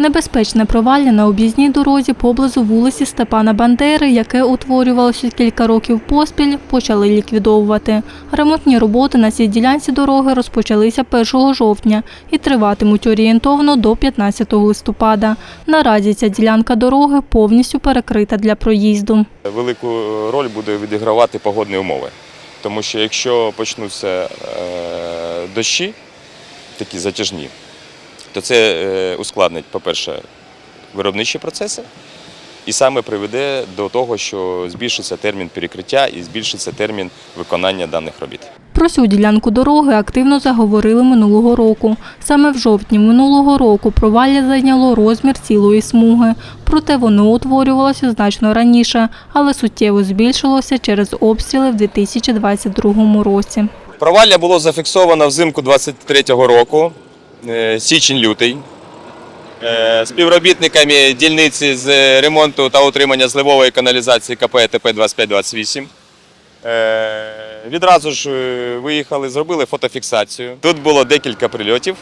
Небезпечне провалля на об'їзній дорозі поблизу вулиці Степана Бандери, яке утворювалося кілька років поспіль, почали ліквідовувати. Ремонтні роботи на цій ділянці дороги розпочалися 1 жовтня і триватимуть орієнтовно до 15 листопада. Наразі ця ділянка дороги повністю перекрита для проїзду. Велику роль буде відігравати погодні умови. Тому що якщо почнуться е, дощі, такі затяжні, то це е, ускладнить, по-перше, виробничі процеси, і саме приведе до того, що збільшиться термін перекриття і збільшиться термін виконання даних робіт. Про цю ділянку дороги активно заговорили минулого року. Саме в жовтні минулого року провалля зайняло розмір цілої смуги. Проте воно утворювалося значно раніше, але суттєво збільшилося через обстріли в 2022 році. Провалля було зафіксовано взимку 23-го року, січень-лютий. Е, Співробітниками дільниці з ремонту та утримання зливової каналізації КП ТП 2528. Е, Відразу ж е, виїхали, зробили фотофіксацію. Тут було декілька прильотів.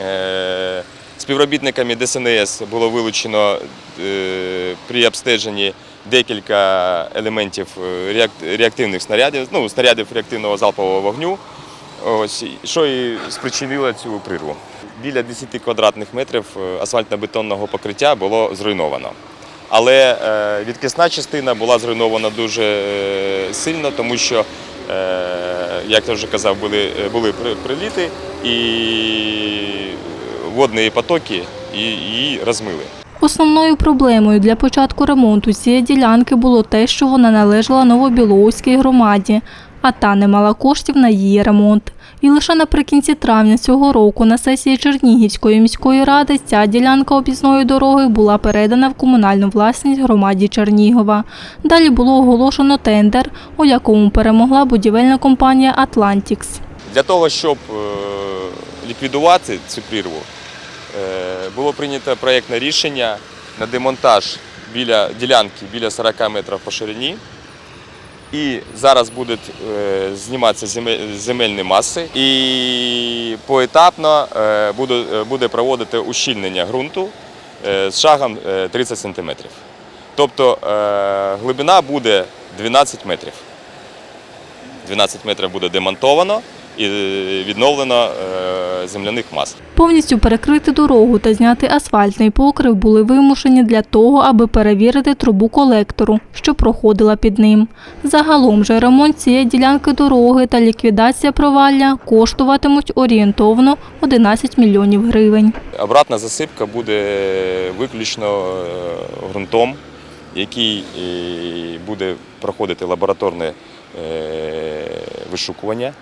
Е, Співробітниками ДСНС було вилучено е, при обстеженні декілька елементів е, реактивних снарядів, ну, снарядів реактивного залпового вогню, ось, що і спричинило цю прірву. Біля 10 квадратних метрів е, асфальтно-бетонного покриття було зруйновано. Але е, відкисна частина була зруйнована дуже е, сильно, тому що, як я вже казав, були, були приліти і водні потоки її розмили. Основною проблемою для початку ремонту цієї ділянки було те, що вона належала Новобіловській громаді, а та не мала коштів на її ремонт. І лише наприкінці травня цього року на сесії Чернігівської міської ради ця ділянка об'їзної дороги була передана в комунальну власність громаді Чернігова. Далі було оголошено тендер, у якому перемогла будівельна компанія Атлантікс. Для того, щоб е, ліквідувати цю прірву, е, було прийнято проєктне рішення на демонтаж біля ділянки біля 40 метрів по ширині. І зараз будуть е, зніматися земельні маси, і поетапно е, буде, е, проводити ущільнення ґрунту з шагом е, 30 см. Тобто глибина буде 12 метрів. 12 метрів буде демонтовано і е, відновлено е, земляних мас. Повністю перекрити дорогу та зняти асфальтний покрив були вимушені для того, аби перевірити трубу колектору, що проходила під ним. Загалом же ремонт цієї ділянки дороги та ліквідація провалля коштуватимуть орієнтовно 11 мільйонів гривень. Обратна засипка буде виключно е, ґрунтом, який е, буде проходити лабораторне е, вишукування.